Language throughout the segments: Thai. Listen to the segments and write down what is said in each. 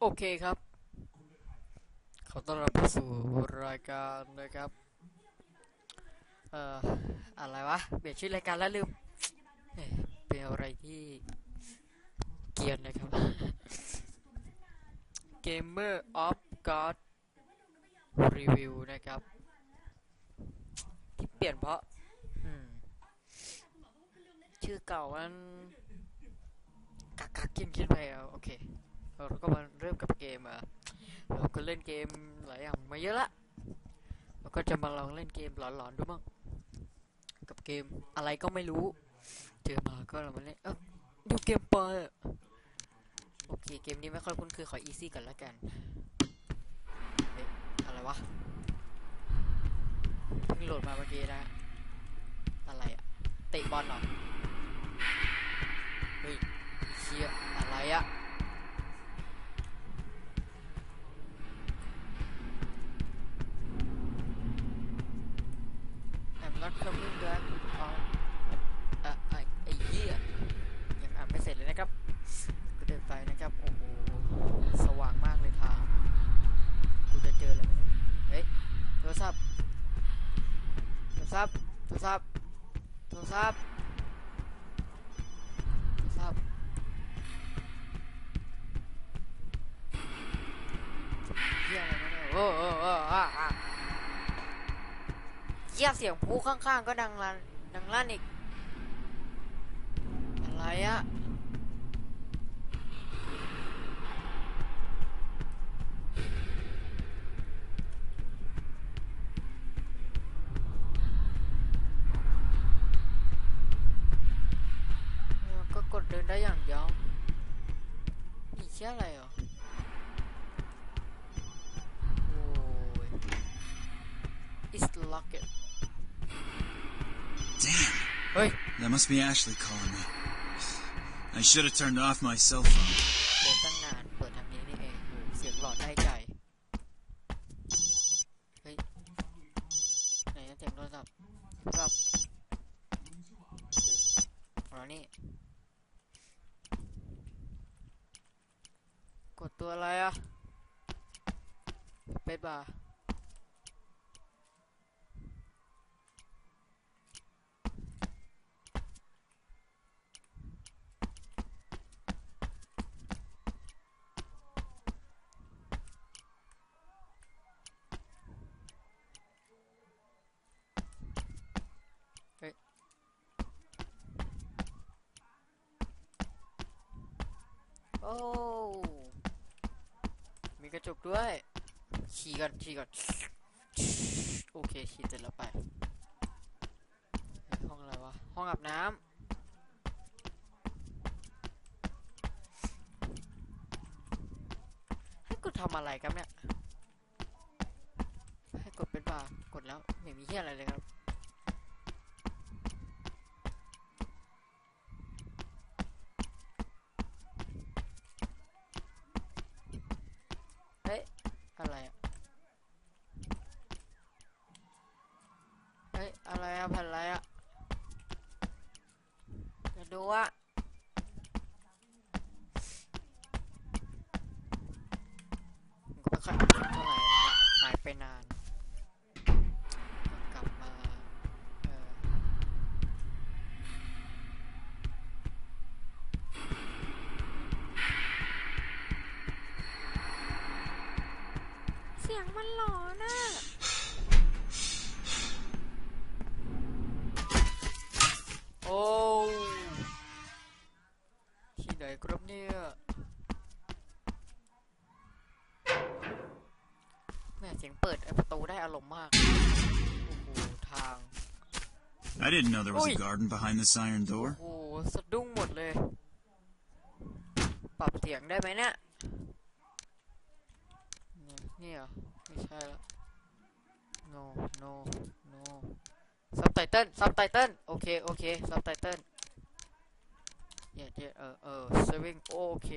โอเคครับ ขอต้อนรับเข้าสู่รายการนะครับ เอ่อ อะไรวะ เปลี่ยนชื่อรายการแล้วลืม เป็นอะไรที่เกียนนะครับ Gamer of God Review นะครับ ที่เปลี่ยนเพราะ ชื่อเก่ามันกักกักกินกินไปเอาโอเค เราก็มาเริ่มกับเกมอะเราก็เล่นเกมหลายอย่างมาเยอะละเราก็จะมาลองเล่นเกมหลอนๆดูมั่งกับเกมอะไรก็ไม่รู้ เจอมาก็เรามาเล่นเอ้าดูเกมไปอยอะโอเคเกมนี้ไม่ค่อยคุ้นคือขออีซี่ก่อนละกันเฮ้ยอะไรวะเพิ่งโหลดมาเมื่อกี้นะอะไรอะเตะบอลเหรอเฮ้ยเชียอะไรอะ I'm not coming back on อะไอ้ไอ้เหี้ยยังอ่านไม่เสร็จเลยนะครับ ก็เดินไปนะครับ โอ้โห สว่างมากเลยทาง กูจะเจออะไรไหมเนี่ยเฮ้ย โทรศัพท์ โทรศัพท์ โทรศัพท์ ครับ ครับเหี้ยอะไรวะโอ้โอ้โอ้อะอะเยี่ยเสียงผู้ข้างๆ ก็ดังลั่นดังลั่นอีก อะไรอะเออก็กดเดินได้อย่างเดียวอีเชี่ยอะไรเหรอโอ้ย is lock it Damn, เฮ้ย that must be Ashley calling me. I should have turned off my cell phone. เ ตั้งนาน เปิดทางนี้นี่เองโอ้เสียงหลอดได้ใจ เฮ้ย ไหนนะเสียงโทรศัพท์โทรศัพท์อ๋อนี่ กดตัวอะไรอ่ะเป็ดบาร์โอ้ มีกระจกด้วย ขี่กันขี่กันโอเคขี่เสร็จแล้วไป ห้องอะไรวะ ห้องอาบน้ำให้กดทำอะไรครับเนี่ย ให้กดเป็นบาร์กดแล้วไม่มีเฮียอะไรเลยครับ เฮ้ย อะไรอะเฮ้ย อะไรอะแผ่นอะไรอะจะดูอะมันก็ไม่ค่อยอัปเดตเท่าไหร่นะหายไปนานก็กลับมาเออเสียงมันหลอนอะโอ้ที่ไหนครับเนี่ยแม่เสียงเปิดไอ้ประตูได้อารมณ์มาก โอ้โห ทาง I didn't know there was Oi. a garden behind this iron โอ้ door. โหสะดุ้งหมดเลย ปรับเสียงได้ไหมเนี่ยเนี่ยนี่เหรอ ไม่ใช่ละ no no no ซับไตเติลซับไตเติลโอเค โอเคซับไตเติลเย่เย่เออเออ saving โอเค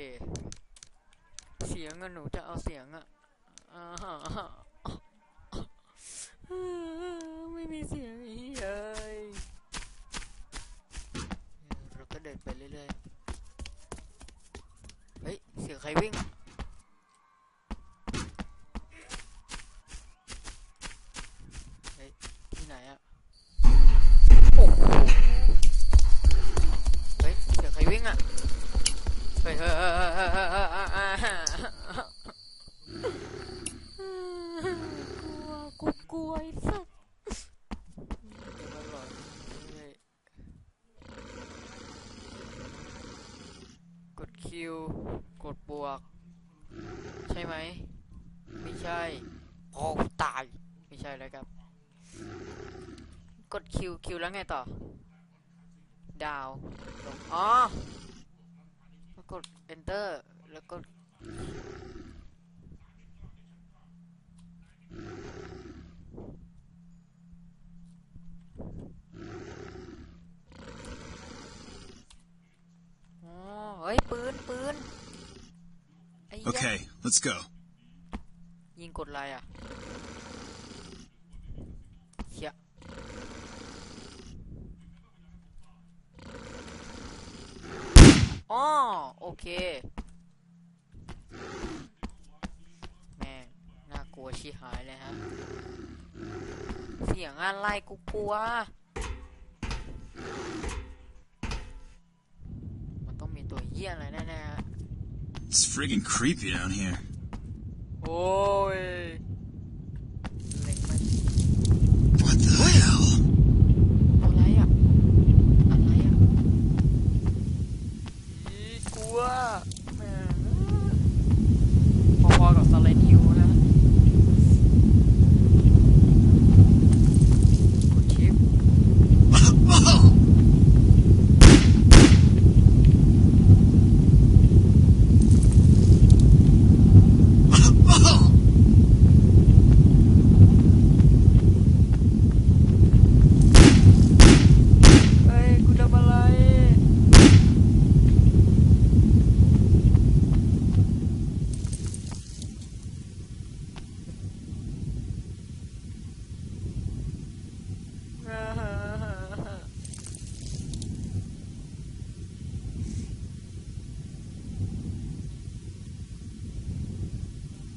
เสียงอะหนูจะเอาเสียงอะอ่าฮะไม่มีเสียงอีกเลยเราก็เดินไปเรื่อยๆ เฮ้ย เสียงใครวิ่ง ไหม ไม่ใช่ โอ้ตาย ไม่ใช่แล้วครับ กดคิวคิวแล้วไงต่อ ดาวลงอ๋อแล้ว กด enter แล้วก็อ๋อเฮ้ยปืนปืนไอ้ยะ Okay, let's go. ยิงกดอะไรอะเฮียอ๋อโอเค แม่งน่ากลัว ชิหายเลยฮะ เสียงอะไรกูกลัว มันต้องมีตัวเหี้ยอะไรแน่ๆฮะ It's friggin' creepy down here. โอ้ย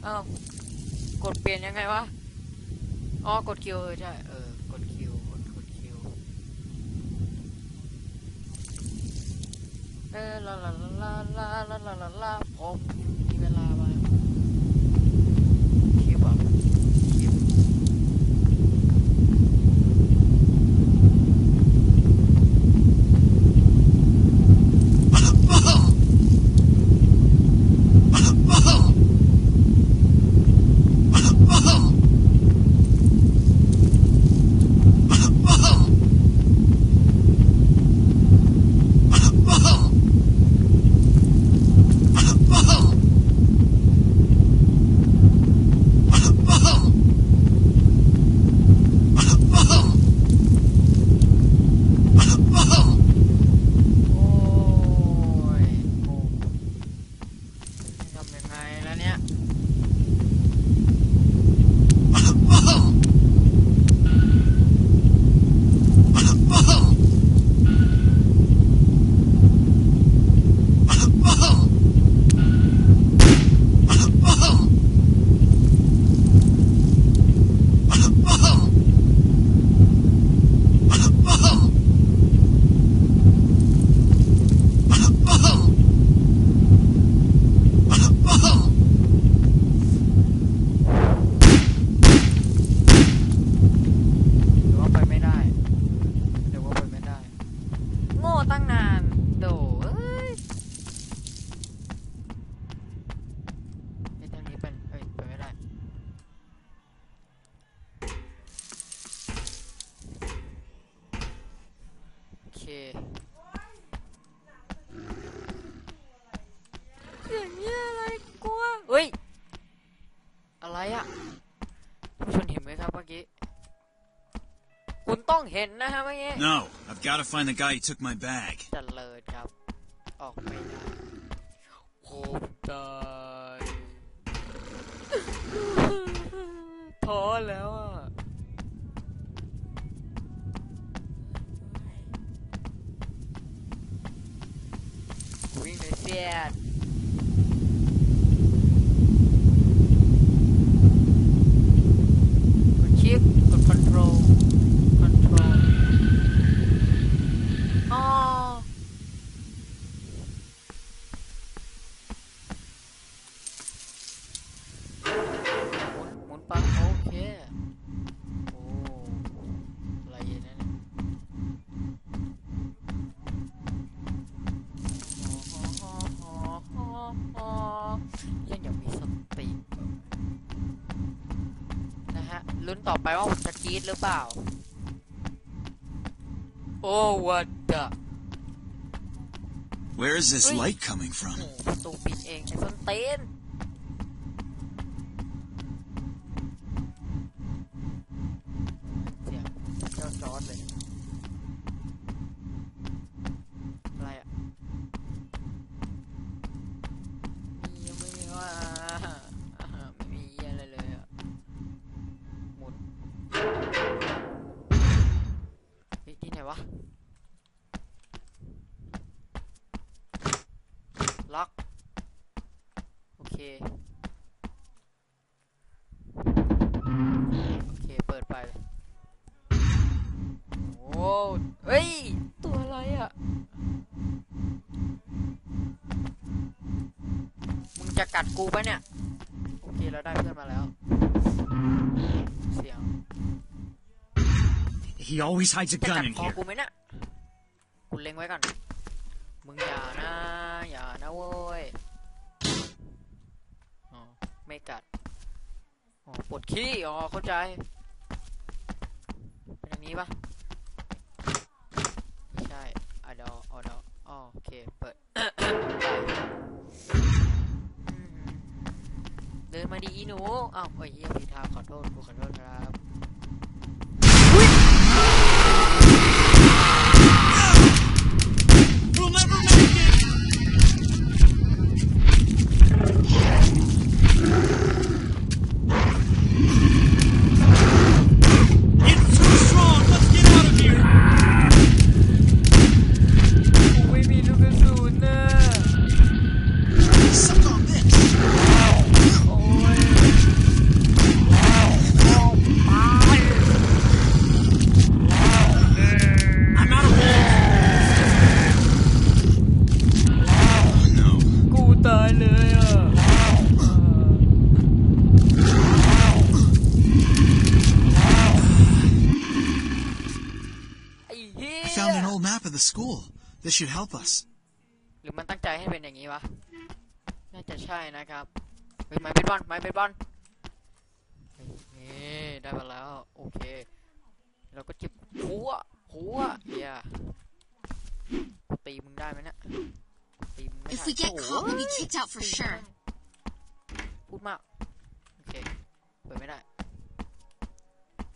เอ้ากดเปลี่ยนยังไงวะ อ๋อ กดคิวเออใช่ เออ กดคิว กดกดคิวเออลาลาลาลาลาลาลาผม ตั้งนาน โดเอ้ยไอ้ทางนี้เป็นเฮ้ยไปไม่ได้ โอเคเสียงเนี้ยอะไรกลัวเฮ้ย อะไรอะท่านผู้ชมเห็นไหมครับเมื่อกี้ คุณต้องเห็นนะฮะเมื่อกี้ No, I've got to find the guy who took my bag. เจริญครับ ออกไม่ได้โคตรตายท้อแล้วอะ วิ่งเลยเสียดกดชิปกดคอนโทรลคอนโทรลอ๋อหมุนหมุนปังโอเค โอ้อะไรนะเนี่ยอ๋อ ลุ้นต่อไปว่าผมจะกรีดหรือเปล่า โอ้ what the Where is this Wait. light coming โอ้ from? ประตูปิดเองไอ้ส้นเต้น เสียงเจ้าจอร์ดเลย จะกัดกูปะเนี่ย โอเคเราได้เพื่อนมาแล้ว เสียง He always hides a จะกั gun ด in คอ here. กูไหมเนี่ยกูเล็งไว้ก่อน มึงอย่านะ อย่านะเว้ยอ๋อไม่กัด อ๋อปวดขี้ อ๋อ เข้าใจเป็นอย่างนี้ปะไม่ใช่อะเดยวอ๋อเดยวอ๋อโอเค เปิด อืม เดินมาดีอีหนูอ้าวเฮ้ยเหี้ยผิดทางขอโทษกูขอโทษครับ This should help us. หรือมันตั้งใจให้เป็นอย่างนี้วะ น่าจะใช่นะครับเฮ้ยไม้เบสบอลไม้เบสบอลนี่ได้มาแล้ว โอเค เราก็เจ็บหัวหัวเฮียกูตีมึงได้ไหมเนี่ยกูตีมึงไม่ได้ If we get โอ้ caught, we'll be ย kicked out for ตีไม่ sure. ได้พูดมาก โอเค เปิดไม่ได้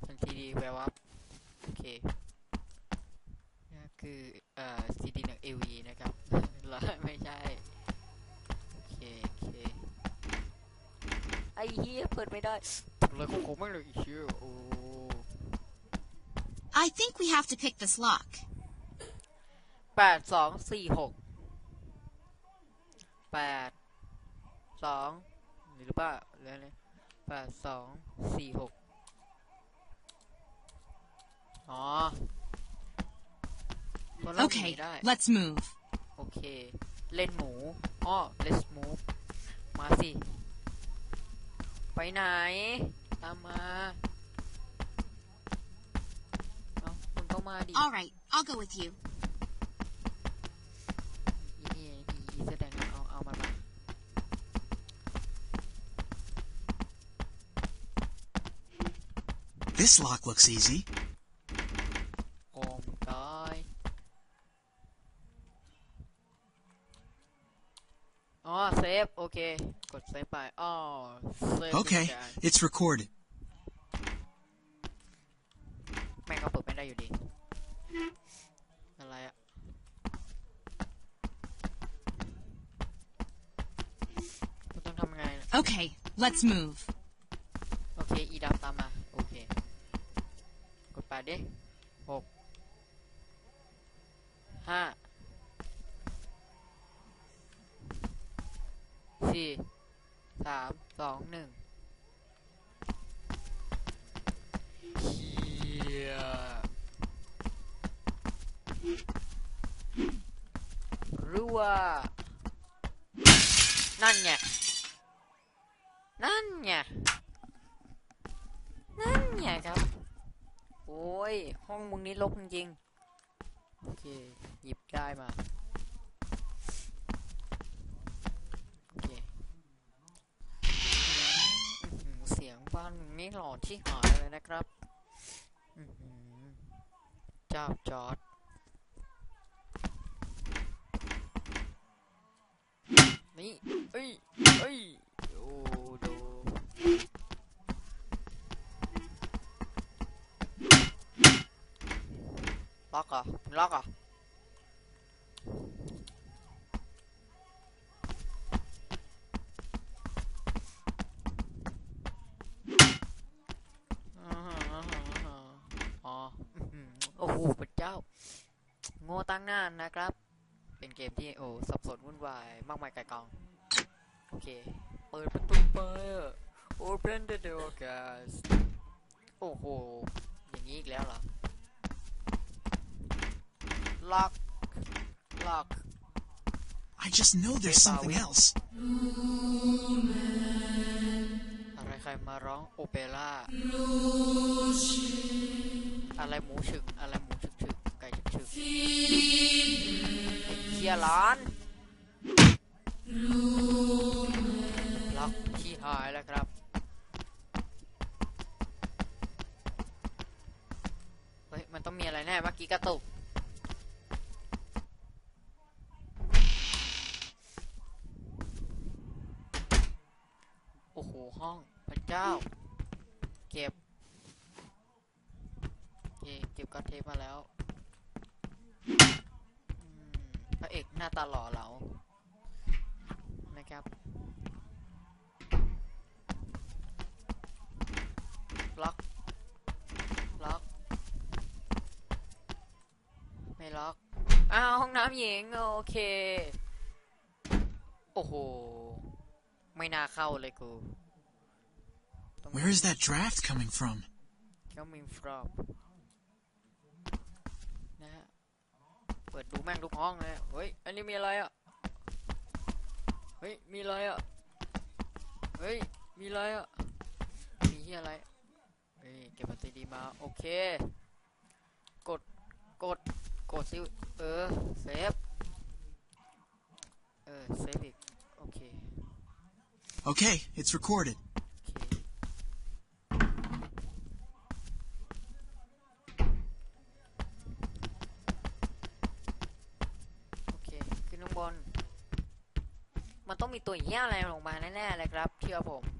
ทันทีดีแปลว่าโอเคนี่คือเอ่อ ซีดีหนังเอวีนะครับแล้วไม่ใช่ โอเค โอเค ไอ้เหี้ยเปิดไม่ได้อะไรของผมไม่งเลยไอีเชี่ยโอ้ I think we have to pick this lock. แปดสองสี่หกแปดสองหรือเปล่าเรื่องนี้แปดสองสี่หกอ๋อ ตัวเราหนี Okay, ได้ let's move. โอเค เล่นหมูอ้อ let's move มาสิ ไปไหน ตามมา เอาคุณก็มาดิ All right, I'll go with you. อีนี่อีอีแสดงเอาเอามันมา This lock looks easy. โอมกายอ๋อ เซฟโอเคกดเซฟไปอ๋อเซฟ Okay, ทุกอย่าง it's recorded. แม่งก็เปิดไม่ได้อยู่ดี อะไรอะกูต้องทำไงนะ Okay, let's move. โอเค อีดำตามมา โอเค กดไปดิหกห้า สี่สามสองหนึ่งเฮียรั่วนั่นไงนั่นไงนั่นไงครับ โอ้ย ห้องมึงนี้ลกจริงๆโอเค หยิบได้มา นี้หลอนที่หายเลยนะครับเจ้าจอร์ดนี่เอ้ยเอ้ยโอ้ดูล็อกอะล็อกอะ อ่าฮะอ่าฮะอ่าฮะอ๋ออื้อหื อโอ้โหพระเจ้า โง่ตั้งหน้านนะครับ เป็นเกมที่โอ้สับสนวุ่นวายมากมายไก่ายกอง โอเค เปิดประตูไปอะ Open the door guys โอ้โห อย่างนี้อีกแล้วเหรอ ล็อก ล็อก I just know there's Hey, something Bowie. else. อะไรใครมาร้องโอเปร่าอะไรหมูฉึกอะไร เคียร้านล็อกที่หายแล้วครับ เฮ้ย มันต้องมีอะไรแน่เมื่อกี้กระตุก โอ้โห ห้องพระเจ้า เก็บโอเคเก็บกระเทปมาแล้วอืมพระเอกหน้าตาหล่อเหลานะครับล็อกล็อก ไม่ล็อก อ้าว ห้องน้ำหญิง โอเค โอ้โห ไม่น่าเข้าเลยกู Where is that draft coming from? coming from นะฮะ เปิดดูแม่งทุกห้องเลยเฮ้ย อันนี้มีอะไรอะ เฮ้ย มีอะไรอะ เฮ้ย มีอะไรอะ มีที่อะไร เฮ้ย เก็บบัตรดีมา โอเค กด กด กดซิเออ เซฟ เออ เซฟอีก โอเค Okay, it's recorded. โอเค ขึ้นข้างบน มันต้องมี ตัวเหี้ยอะไรลงมาแน่ๆเลยครับเชื่อผม